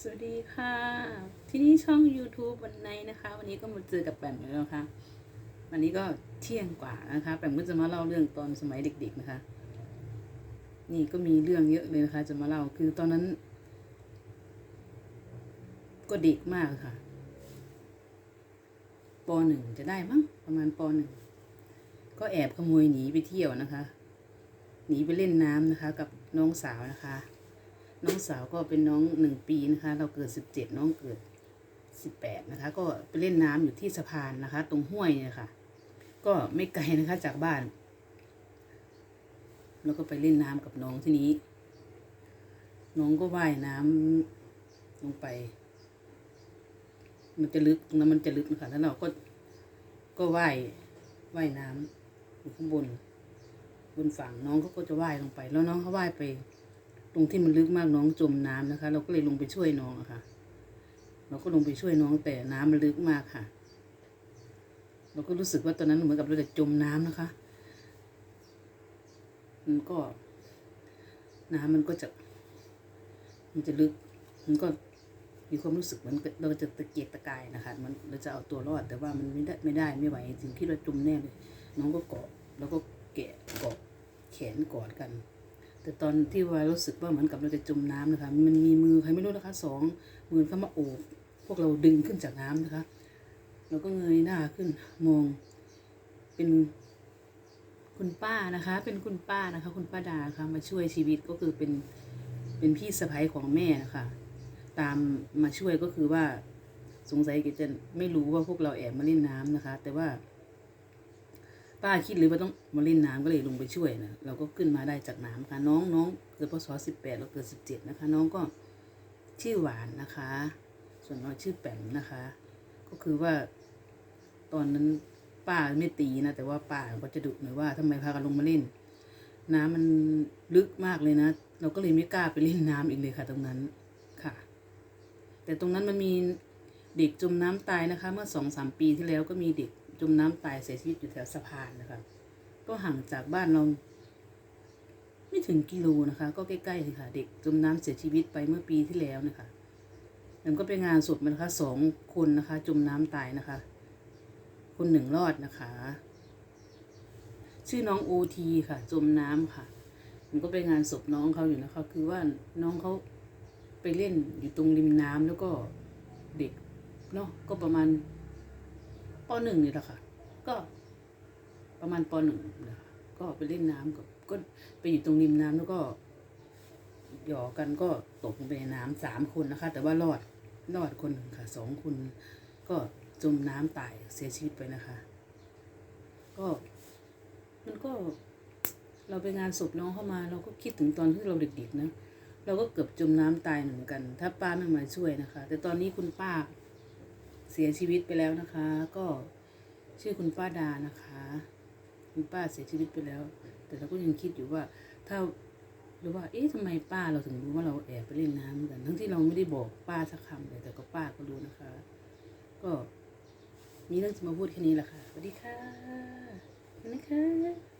สวัสดีค่ะ ที่นี่ช่อง YouTube วันไหนนะคะ วันนี้ก็มาเจอกับแปมแล้วนะคะวันนี้ก็เที่ยงกว่านะคะแปมก็จะมาเล่าเรื่องตอนสมัยเด็ก ๆนะคะ นี่ก็มีเรื่องเยอะเลยนะคะ จะมาเล่าคือตอนนั้น ก็เด็กมากค่ะปหนึ่งจะได้มั้งประมาณปหนึ่งก็แอบขโมยหนีไปเที่ยวนะคะ หนีไปเล่นน้ำนะคะ กับน้องสาวนะคะ น้องสาวก็เป็นน้องหนึ่งปีนะคะ เราเกิดสิบเจ็ดน้องเกิดสิบแปดนะคะ ก็ไปเล่นน้ำอยู่ที่สะพานนะคะ ตรงห้วยเนี่ยค่ะ ก็ไม่ไกลนะคะจากบ้าน แล้วก็ไปเล่นน้ำกับน้องที่นี้ น้องก็ว่ายน้ำลงไป มันจะลึกตรงนั้นมันจะลึกนะคะแล้วเราก็ก็ว่ายว่ายน้ำอยู่ข้างบน บนฝั่งน้องเขาก็จะว่ายลงไป แล้วน้องเขาว่ายไป ตรงที่มันลึกมากน้องจมน้ำนะคะ เราก็เลยลงไปช่วยน้องอะค่ะ เราก็ลงไปช่วยน้องแต่น้ำมันลึกมากค่ะ เราก็รู้สึกว่าตอนนั้นเหมือนกับเราจะจมน้ำนะคะมันก็ น้ำมันก็จะ มันจะลึก มันก็มีความรู้สึกเหมือนเราจะตะเกียกตะกายนะคะ มันเราจะเอาตัวรอดแต่ว่ามันไม่ได้ไม่ได้ไม่ไหวจริงคิดว่าจมแน่เลยน้องก็เกาะแล้วก็แกะเกาะแขนกอดกัน แต่ตอนที่ว่ารู้สึกว่าเหมือนกับเราจะจมน้ำนะคะ มันมีมือใครไม่รู้นะคะสองมือเข้ามาโอบพวกเราดึงขึ้นจากน้ำนะคะ เราก็เงยหน้าขึ้นมอง เป็นคุณป้านะคะ เป็นคุณป้านะคะ คุณป้าดาค่ะมาช่วยชีวิตก็คือเป็นเป็นพี่สะใภ้ของแม่นะคะตามมาช่วยก็คือว่าสงสัยแกจะไม่รู้ว่าพวกเราแอบมาเล่นน้ำนะคะ แต่ว่า ป้าคิดเลยว่าต้องมาเล่นน้ำก็เลยลงไปช่วยนะเราก็ขึ้นมาได้จากน้ำค่ะน้องน้องเกิดพศสิบแปดเราเกิดสิบเจ็ดนะคะ น้องก็ชื่อหวานนะคะ ส่วนน้อยชื่อแปมนะคะ ก็คือว่า ตอนนั้นป้าไม่ตีนะแต่ว่าป้าก็จะดุหน่อยว่าทำไมพากันลงมาเล่น น้ำมันลึกมากเลยนะ เราก็เลยไม่กล้าไปเล่นน้ำอีกเลยค่ะ ตรงนั้นค่ะ แต่ตรงนั้นมันมีเด็กจมน้ำตายนะคะ เมื่อสองสามปีที่แล้วก็มีเด็ก มน้ำตายเสียชีวิตอยู่แถวสะพานนะคะ ก็ห่างจากบ้านเรา ไม่ถึงกิโลนะคะ ก็ใกล้ๆเลยค่ะ เด็กจมน้ำเสียชีวิตไปเมื่อปีที่แล้วนะคะมันก็เป็นงานศพนะคะสองคนนะคะ จมน้ำตายนะคะ คนหนึ่งรอดนะคะ ชื่อน้องโอทีค่ะ จมน้ำค่ะมันก็เป็นงานศพน้องเขาอยู่นะคะ คือว่าน้องเขาไปเล่นอยู่ตรงริมน้ำแล้วก็เด็กเนาะก็ประมาณ ปหนึ่งนี่แหละค่ะ ก็ประมาณปหนึ่งนะก็ไปเล่นน้ำกับก็ไปอยู่ตรงริมน้ำแล้วก็หยอกกันก็ตกลงไปในน้ำสามคนนะคะ แต่ว่ารอดรอดคนหนึ่งค่ะสองคน ก็จมน้ำตายเสียชีวิตไปนะคะ ก็มันก็เราไปงานศพน้องเข้ามา เราก็คิดถึงตอนที่เราเด็กๆนะเราก็เกือบจมน้ำตายเหมือนกัน ถ้าป้าไม่มาช่วยนะคะ แต่ตอนนี้คุณป้า เสียชีวิตไปแล้วนะคะ ก็ชื่อคุณป้าดานะคะ คุณป้าเสียชีวิตไปแล้ว แต่เราก็ยังคิดอยู่ว่า ถ้าหรือว่าเอ๊ะทำไมป้าเราถึงรู้ว่าเราแอบไปเล่นน้ำกัน ทั้งที่เราไม่ได้บอกป้าสักคำเลยแต่ก็ป้าก็รู้นะคะ ก็มีเรื่องจะมาพูดแค่นี้แหละค่ะสวัสดีค่ะนะคะ